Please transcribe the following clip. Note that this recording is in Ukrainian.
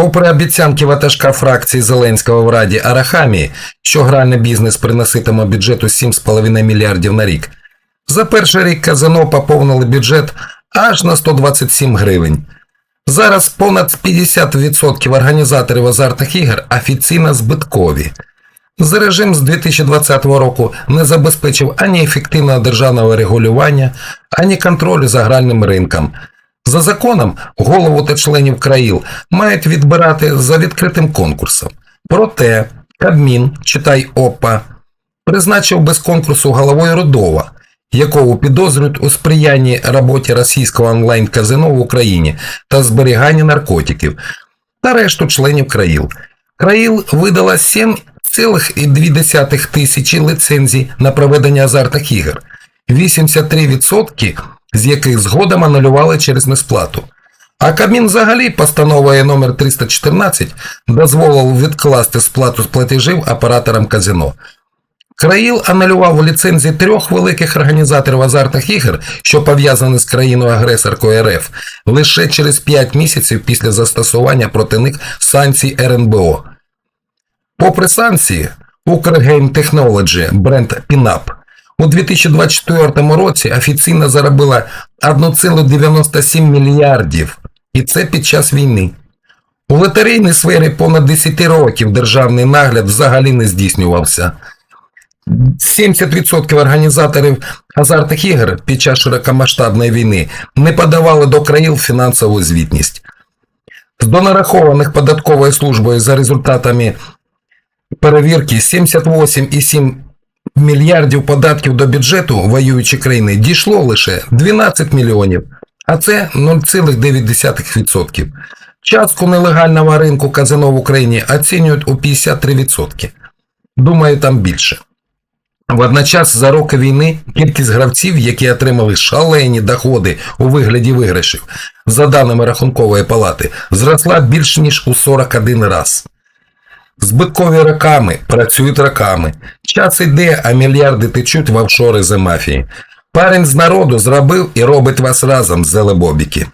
Попри обіцянки ватажка фракції Зеленського в Раді Арахамії, що гральний бізнес приноситиме бюджету 7,5 мільярдів на рік, за перший рік казино поповнили бюджет аж на 127 гривень. Зараз понад 50% організаторів азартних ігор офіційно збиткові. За режим з 2020 року не забезпечив ані ефективного державного регулювання, ані контролю за гральним ринком. За законом, голову та членів країл мають відбирати за відкритим конкурсом. Проте Кабмін, читай ОПА, призначив без конкурсу головою Рудова, якого підозрюють у сприянні роботі російського онлайн-казино в Україні та зберіганні наркотиків та решту членів країл. Країл видала 7,2 тисячі лицензій на проведення азартних ігор, 83% з яких згодом анулювали через несплату. А Кабмін взагалі постановою номер 314 дозволив відкласти сплату платежів операторам казино. Країл анулював ліцензії трьох великих організаторів азартних ігор, що пов'язані з країною-агресоркою РФ, лише через 5 місяців після застосування проти них санкцій РНБО. Попри санкції, Ukrgame Technology, бренд Pinup, у 2024 році офіційно заробила 1,97 мільярдів, і це під час війни. У лотерейній сфері понад 10 років державний нагляд взагалі не здійснювався. 70% організаторів азартних ігор під час широкомасштабної війни не подавали до країл фінансову звітність. З донарахованих податковою службою за результатами перевірки 78,7 мільярдів податків до бюджету воюючої країни дійшло лише 12 мільйонів, а це 0,9%. Частку нелегального ринку казино в Україні оцінюють у 53%. Думаю, там більше. Водночас за роки війни кількість гравців, які отримали шалені доходи у вигляді виграшів, за даними Рахункової палати, зросла більш ніж у 41 раз. Збиткові роками працюють роками. Час іде, а мільярди течуть в офшори за мафії. Парень з народу зробив і робить вас разом, зелебобіки.